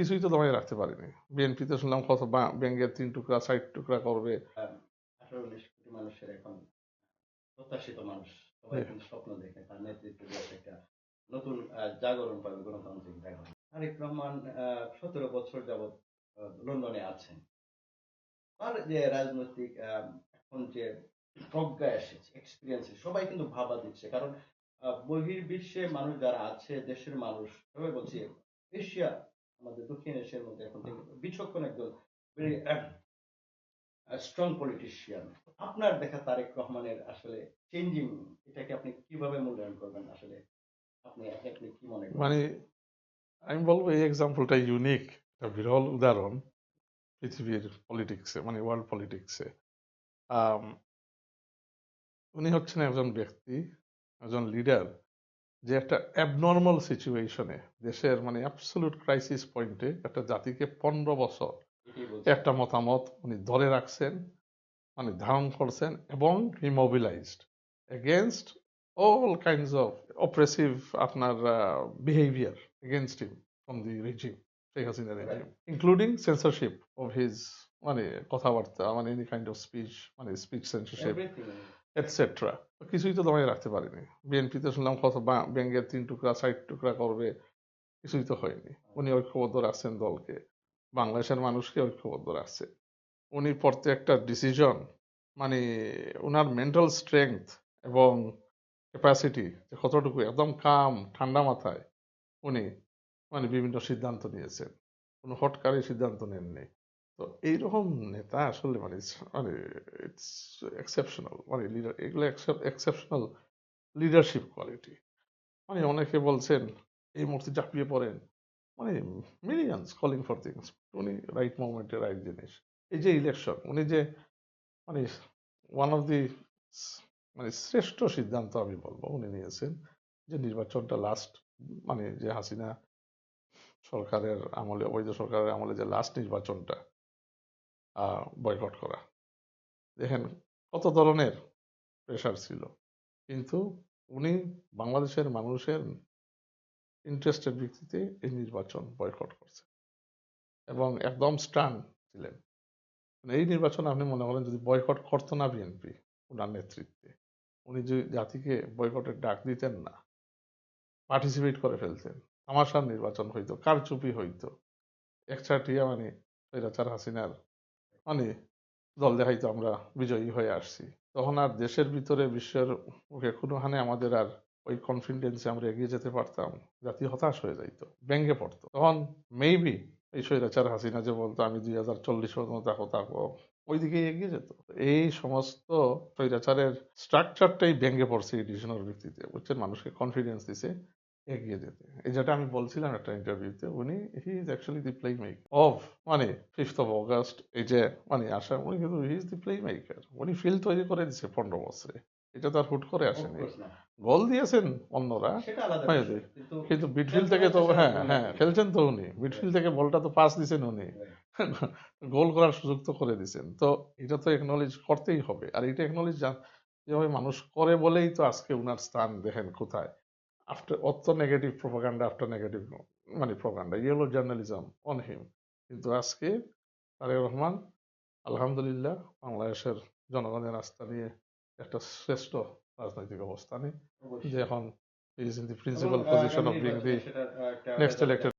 কিছুই তো দমাই রাখতে পারিনি। বিএনপিতে শুনলাম কত ব্যাংকের তিন টুকরা ষাট টুকরা করবে। আঠারো উনিশ কোটি মানুষের এখন প্রত্যাশিত মানুষ। সবাই জি। কিন্তু স্বপ্ন দেখে তার নেতৃত্বে একটা নতুন জাগরণ পাবে গণতান্ত্রিক জাগরণ। রহমান সতেরো বছর যাবৎ লন্ডনে আছেন। তার যে রাজনৈতিক আহ, এখন যে প্রজ্ঞা এসেছে এক্সপিরিয়েন্স সবাই কিন্তু ভাবা দিচ্ছে। কারণ বহির্বিশ্বে মানুষ যারা আছে দেশের মানুষ সবাই বলছে এশিয়া আমাদের দক্ষিণ এশিয়ার মধ্যে এখন থেকে বিচক্ষণ একজন স্ট্রং পলিটিশিয়ান আপনার দেখা তারেক রহমানের আসলে চেঞ্জিং এটাকে আপনি কীভাবে মূল্যায়ন করবেন আসলে? আপনি আপনি কি মনে করেন? মানে আমি বলব এই এক্সাম্পলটা ইউনিক বিরল উদাহরণ পৃথিবীর পলিটিক্সে মানে ওয়ার্ল্ড পলিটিক্সে উনি হচ্ছেন একজন ব্যক্তি, একজন লিডার যে একটা অ্যাবনর্মাল সিচুয়েশনে দেশের মানে অ্যাবসলুট ক্রাইসিস পয়েন্টে একটা জাতিকে পনেরো বছর একটা মতামত উনি ধরে রাখছেন মানে ধারণ করছেন এবং immobilized against all kinds of oppressive আপনার behaviour against him from the regime Sheikh Hasina regime including censorship of his মানে কথাবার্তা মানে এনি কাইন্ড অফ স্পিচ মানে স্পিচ সেন্সরশিপ এটসেট্রা কিছুই তো দমাই রাখতে পারিনি। বিএনপিতে শুনলাম কত বা- ব্যাংকের তিন টুকরা ষাট টুকরা করবে, কিছুই তো হয়নি। উনি ঐক্যবদ্ধ রাখছেন দলকে। বাংলাদেশের মানুষকে ঐক্যবদ্ধ রাখছে। উনি প্রত্যেকটা ডিসিশন মানে ওনার মেন্টাল স্ট্রেংথ এবং ক্যাপাসিটি কতটুকু, একদম কাম ঠান্ডা মাথায় উনি মানে বিভিন্ন সিদ্ধান্ত নিয়েছেন। কোনো হটকারী সিদ্ধান্ত নেননি। তো এইরকম নেতা আসলে মানে মানে ইটস এক্সেপশনাল মানে লিডার এগুলো এক্সেপশনাল লিডারশিপ কোয়ালিটি মানে অনেকে বলছেন, এই মুহূর্তে চাপিয়ে পড়েন মানে মিলিয়ন্স কলিং ফর থিংস উনি রাইট মোমেন্টে রাইট জিনিস। এই যে ইলেকশন উনি যে মানে ওয়ান অফ দি মানে শ্রেষ্ঠ সিদ্ধান্ত আমি বলব, উনি নিয়েছেন যে নির্বাচনটা লাস্ট মানে যে হাসিনা সরকারের আমলে, অবৈধ সরকারের আমলে যে লাস্ট নির্বাচনটা বয়কট করা। দেখেন, কত ধরনের প্রেশার ছিল। কিন্তু উনি বাংলাদেশের মানুষের ইন্টারেস্টের ভিত্তিতে এই নির্বাচন বয়কট করছে এবং একদম স্টান ছিলেন মানে এই নির্বাচন আপনি মনে করেন যদি বয়কট করতো না বিএনপি ওনার নেতৃত্বে, উনি যদি জাতিকে বয়কটের ডাক দিতেন না পার্টিসিপেট করে ফেলতেন, তামাশার নির্বাচন হইতো, কারচুপি হইতো, একচাটিয়া মানে স্বৈরাচার হাসিনার মানে দল দেখাইতো আমরা বিজয়ী হয়ে আসছি। তখন আর দেশের ভিতরে বিশ্বের মুখে কোনো হানে আমাদের আর ওই কনফিডেন্সে আমরা এগিয়ে যেতে পারতাম, জাতি হতাশ হয়ে যাইতো ব্যাঙ্গে পড়তো। তখন মেবি এই স্বৈরাচার হাসিনা যে বলতো, আমি দুই হাজার চল্লিশ পর্যন্ত থাকো থাকো ওইদিকে এগিয়ে যেত। এই সমস্ত স্বৈরাচারের স্ট্রাকচারটাই ভেঙে পড়ছে এই ডিসিশনের ভিত্তিতে। বুঝছেন? মানুষকে কনফিডেন্স দিছে। এগিয়ে যেতে। এই যেটা আমি বলছিলাম একটা ইন্টারভিউতে উনি he is actually the play maker of মানে ফিফথ অফ অগাস্ট এই যে মানে আসা উনি কিন্তু he is the play maker উনি ফিল্ড তৈরি করে দিছে পনেরো বছরে। এটা তার হুট করে আসেনি। গোল দিয়েছেন অন্যরা। বিষয়। কিন্তু মিডফিল্ড থেকে তো হ্যাঁ হ্যাঁ খেলছেন তো উনি। মিডফিল্ড থেকে বলটা তো পাস দিছেন উনি। গোল করার সুযোগ তো করে দিছেন তো এটা তো একনলেজ করতেই হবে। আর এটা একনলেজ যেভাবে মানুষ করে বলেই তো আজকে উনার স্থান দেখেন কোথায়। আফটার অত negative propaganda after negative মানে propaganda yellow journalism on him কিন্তু আজকে তারেক রহমান আলহামদুলিল্লাহ বাংলাদেশের জনগণের আস্থা নিয়ে একটা শ্রেষ্ঠ রাজনৈতিক অবস্থানে। যে এখন is in the principal position of being the next elected